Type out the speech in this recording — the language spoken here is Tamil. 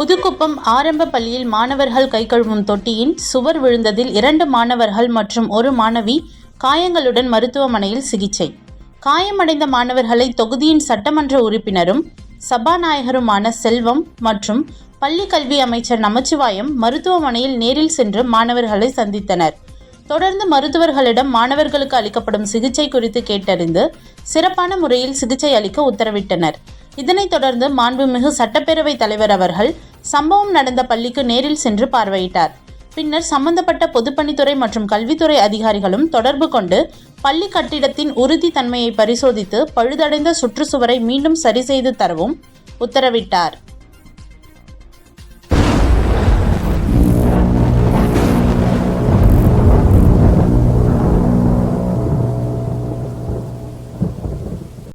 புதுக்குப்பம் ஆரம்ப பள்ளியில் மாணவர்கள் கைகழுவும் தொட்டியின் சுவர் விழுந்ததில் இரண்டு மாணவர்கள் மற்றும் ஒரு மாணவி காயங்களுடன் மருத்துவமனையில் சிகிச்சை. காயமடைந்த மாணவர்களை தொகுதியின் சட்டமன்ற உறுப்பினரும் சபாநாயகருமான செல்வம் மற்றும் பள்ளி கல்வி அமைச்சர் நமச்சிவாயம் மருத்துவமனையில் நேரில் சென்று மாணவர்களை சந்தித்தனர். தொடர்ந்து மருத்துவர்களிடம் மாணவர்களுக்கு அளிக்கப்படும் சிகிச்சை குறித்து கேட்டறிந்து சிறப்பான முறையில் சிகிச்சை அளிக்க உத்தரவிட்டனர். இதனைத் தொடர்ந்து மாண்புமிகு சட்டப்பேரவைத் தலைவர் அவர்கள் சம்பவம் நடந்த பள்ளிக்கு நேரில் சென்று பார்வையிட்டார். பின்னர் சம்பந்தப்பட்ட பொதுப்பணித்துறை மற்றும் கல்வித்துறை அதிகாரிகளும் தொடர்பு கொண்டு பள்ளி கட்டிடத்தின் உறுதித்தன்மையை பரிசோதித்து பழுதடைந்த சுற்றுச்சுவரை மீண்டும் சரி செய்து தரவும் உத்தரவிட்டார்.